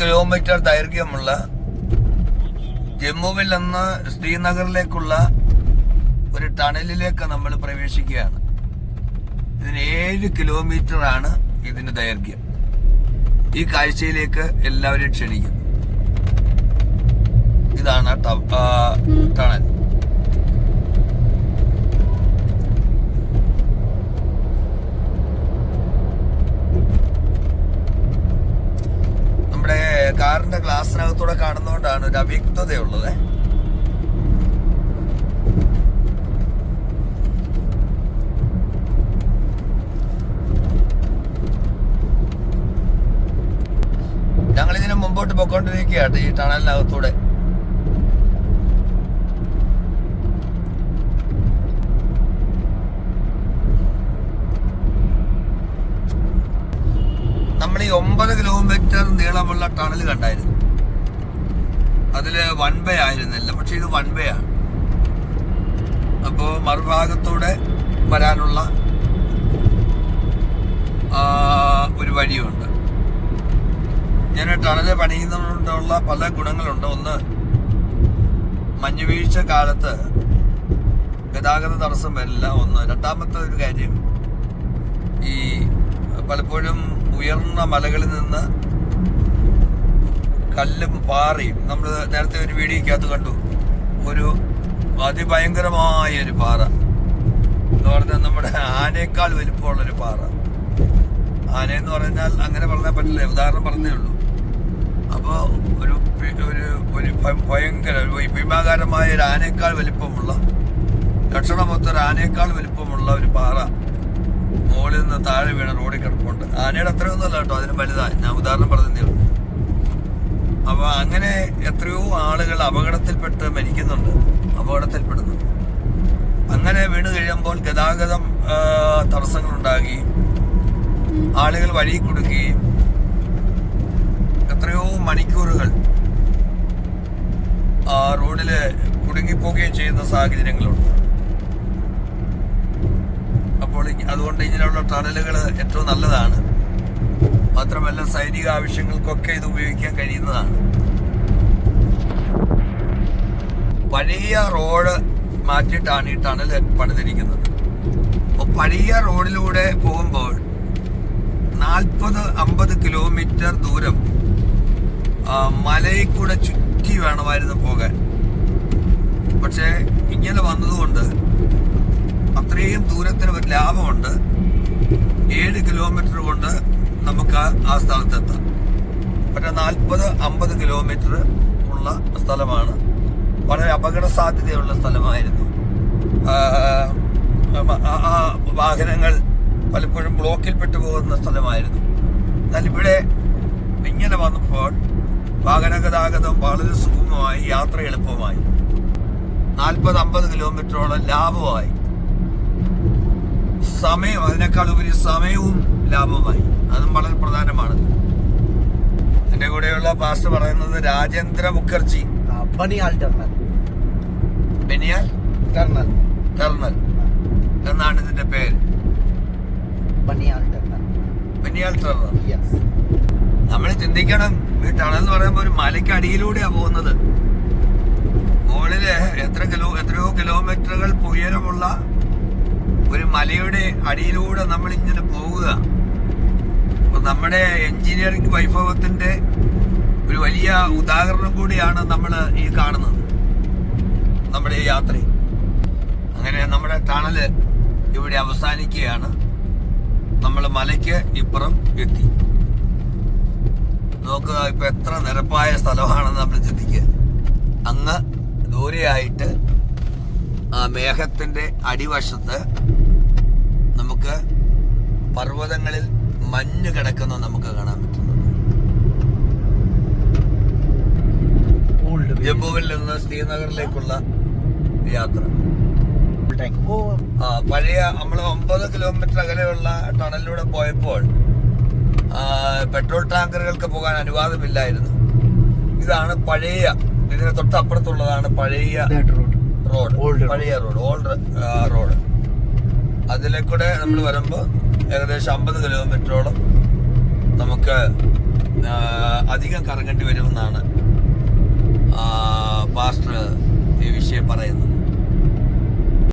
Kilometre ദൈർഘ്യമുള്ള ജമ്മുവിൽ നിന്ന് ശ്രീനഗറിലേക്കുള്ള ഒരു ടണലിലേക്ക് നമ്മൾ പ്രവേശിക്കുകയാണ്. ഇതിന് ഏഴ് കിലോമീറ്റർ ആണ് ഇതിന്റെ ദൈർഘ്യം. ഈ കാഴ്ചയിലേക്ക് എല്ലാവരെയും ക്ഷണിക്കുന്നു. ഇതാണ് ട- ആ, ടണൽ നമ്മുടെ കാറിന്റെ ഗ്ലാസിനകത്തൂടെ കാണുന്നതുകൊണ്ടാണ് ഒരു അവ്യക്തതയുള്ളത്. ഞങ്ങൾ ഇതിന് മുമ്പോട്ട് പോയിക്കൊണ്ടിരിക്കുകയാണ് ഈ ടണലിനകത്തൂടെ. നമ്മൾ ഈ ഒമ്പത് കിലോമീറ്റർ നീളമുള്ള ടണൽ കണ്ടായിരുന്നു. അതിൽ വൺ വേ ആയിരുന്നില്ല. പക്ഷെ ഇത് വൺ വേ ആണ്. അപ്പോ മറുഭാഗത്തൂടെ വരാനുള്ള ഒരു വഴിയുണ്ട്. ഞാൻ ടണൽ പണിയുന്നതുകൊണ്ടുള്ള പല ഗുണങ്ങളുണ്ട്. ഒന്ന് മഞ്ഞുവീഴ്ച കാലത്ത് ഗതാഗത തടസ്സം വരില്ല. ഒന്ന് രണ്ടാമത്തെ ഒരു കാര്യം ഈ പലപ്പോഴും ഉയർന്ന മലകളിൽ നിന്ന് കല്ലും പാറയും. നമ്മൾ നേരത്തെ ഒരു വീഡിയോക്കകത്ത് കണ്ടു. ഒരു അതിഭയങ്കരമായ ഒരു പാറ. എന്ന് പറഞ്ഞാൽ നമ്മുടെ ആനയേക്കാൾ വലിപ്പമുള്ളൊരു പാറ. ആനയെന്ന് പറഞ്ഞാൽ അങ്ങനെ പറഞ്ഞാൽ പറ്റില്ല. ഉദാഹരണം പറഞ്ഞേ ഉള്ളൂ. അപ്പോൾ ഒരു ഒരു ഒരു ഭയങ്കര ഭീമാകാരമായ ഒരു ആനയേക്കാൾ വലിപ്പമുള്ള ലക്ഷണമൊത്ത ഒരു ആനയേക്കാൾ വലിപ്പമുള്ള ഒരു പാറ. മുകളിൽ നിന്ന് താഴെ വീണ റോഡിൽ കിടപ്പുണ്ട്. ആനയുടെ അത്രയൊന്നുമല്ല കേട്ടോ അതിന് വലുതാണ് ഞാൻ ഉദാഹരണം പറഞ്ഞതേ ഉള്ളൂ അപ്പൊ അങ്ങനെ എത്രയോ ആളുകൾ അപകടത്തിൽപ്പെട്ട് മരിക്കുന്നുണ്ട് അപകടത്തിൽപ്പെടുന്നു. അങ്ങനെ വീണ് കഴിയുമ്പോൾ ഗതാഗതം തടസ്സങ്ങളുണ്ടാകുകയും ആളുകൾ വഴി കൊടുക്കുകയും എത്രയോ മണിക്കൂറുകൾ ആ റോഡിൽ കുടുങ്ങിപ്പോവുകയും ചെയ്യുന്ന സാഹചര്യങ്ങളുണ്ട്. അപ്പോൾ അതുകൊണ്ട് ഇങ്ങനെയുള്ള ടണലുകൾ ഏറ്റവും നല്ലതാണ്. മാത്രമല്ല സൈനിക ആവശ്യങ്ങൾക്കൊക്കെ ഇത് ഉപയോഗിക്കാൻ കഴിയുന്നതാണ്. പഴയ റോഡ് മാറ്റിയിട്ടാണ് ഈ ടണൽ പണിതിരിക്കുന്നത്. അപ്പോൾ പഴയ റോഡിലൂടെ പോകുമ്പോൾ നാൽപ്പത് അമ്പത് കിലോമീറ്റർ ദൂരം മലയിൽ കൂടെ ചുറ്റി വേണമായിരുന്നു പോകാൻ. പക്ഷേ ഇങ്ങനെ വന്നതുകൊണ്ട് അത്രയും ദൂരത്തിന് ഒരു ലാഭമുണ്ട്. ഏഴ് കിലോമീറ്റർ കൊണ്ട് നമുക്ക് ആ- സ്ഥലത്തെത്താം. മറ്റേ നാൽപ്പത് അമ്പത് കിലോമീറ്റർ ഉള്ള സ്ഥലമാണ്. വളരെ അപകട സാധ്യതയുള്ള സ്ഥലമായിരുന്നു. ആ വാഹനങ്ങൾ പലപ്പോഴും ബ്ലോക്കിൽപ്പെട്ടു പോകുന്ന സ്ഥലമായിരുന്നു. എന്നാൽ ഇവിടെ ഇങ്ങനെ വന്നപ്പോൾ വാഹന ഗതാഗതം വളരെ സുഗമമായി യാത്ര എളുപ്പമായി. നാൽപ്പത് അമ്പത് കിലോമീറ്ററോളം ലാഭമായി സമയം അതിനേക്കാൾ ഉപരി സമയവും ലാഭമായി അതും വളരെ പ്രധാനമാണ് എന്റെ കൂടെയുള്ള പാസ്റ്റർ പറയുന്നത് രാജേന്ദ്ര മുഖർജി. ബെനിയാൽ. ടർണൽ എന്നാണ് ഇതിന്റെ പേര്. ബെനിയാൽ ടർണൽ. നമ്മൾ ചിന്തിക്കണം ഈ ടണൽ എന്ന് പറയുമ്പോൾ ഒരു മലയ്ക്ക് അടിയിലൂടെയാണ് പോകുന്നത് മുകളിൽ എത്ര കിലോ എത്രയോ കിലോമീറ്ററുകൾ ഉയരമുള്ള ഒരു മലയുടെ അടിയിലൂടെ നമ്മൾ ഇങ്ങനെ പോവുക. അപ്പൊ നമ്മുടെ എഞ്ചിനീയറിംഗ് വൈഭവത്തിന്റെ ഒരു വലിയ ഉദാഹരണം കൂടിയാണ് നമ്മൾ ഈ കാണുന്നത്. നമ്മുടെ ഈ യാത്ര അങ്ങനെ നമ്മുടെ ടണൽ ഇവിടെ അവസാനിക്കുകയാണ്. നമ്മൾ മലയ്ക്ക് ഇപ്പുറം എത്തി. നോക്കുക ഇപ്പൊ എത്ര നിരപ്പായ സ്ഥലമാണെന്ന് നമ്മൾ ചിന്തിക്കുക. അങ്ങ് ദൂരെയായിട്ട് ആ മേഘത്തിന്റെ അടിവശത്ത് നമുക്ക് പർവതങ്ങളിൽ മഞ്ഞ് കിടക്കുന്ന നമുക്ക് കാണാൻ പറ്റുന്നുണ്ട്. ജമ്മുവിൽ നിന്ന് ശ്രീനഗറിലേക്കുള്ള യാത്ര. ആ പഴയ നമ്മൾ ഒമ്പത് കിലോമീറ്റർ അകലെയുള്ള ടണലിലൂടെ പോയപ്പോൾ പെട്രോൾ ടാങ്കറുകൾക്ക് പോകാൻ അനുവാദമില്ലായിരുന്നു. ഇതാണ് പഴയ ഇതിന് തൊട്ടപ്പുറത്തുള്ളതാണ് പഴയ. റോഡ്. പഴയ റോഡ്. Old road. അതിലെ കൂടെ നമ്മൾ വരുമ്പോൾ ഏകദേശം അമ്പത് കിലോമീറ്ററോളം നമുക്ക് അധികം കറങ്ങേണ്ടി വരുമെന്നാണ് പാസ്റ്റർ ഈ വിഷയം പറയുന്നത്.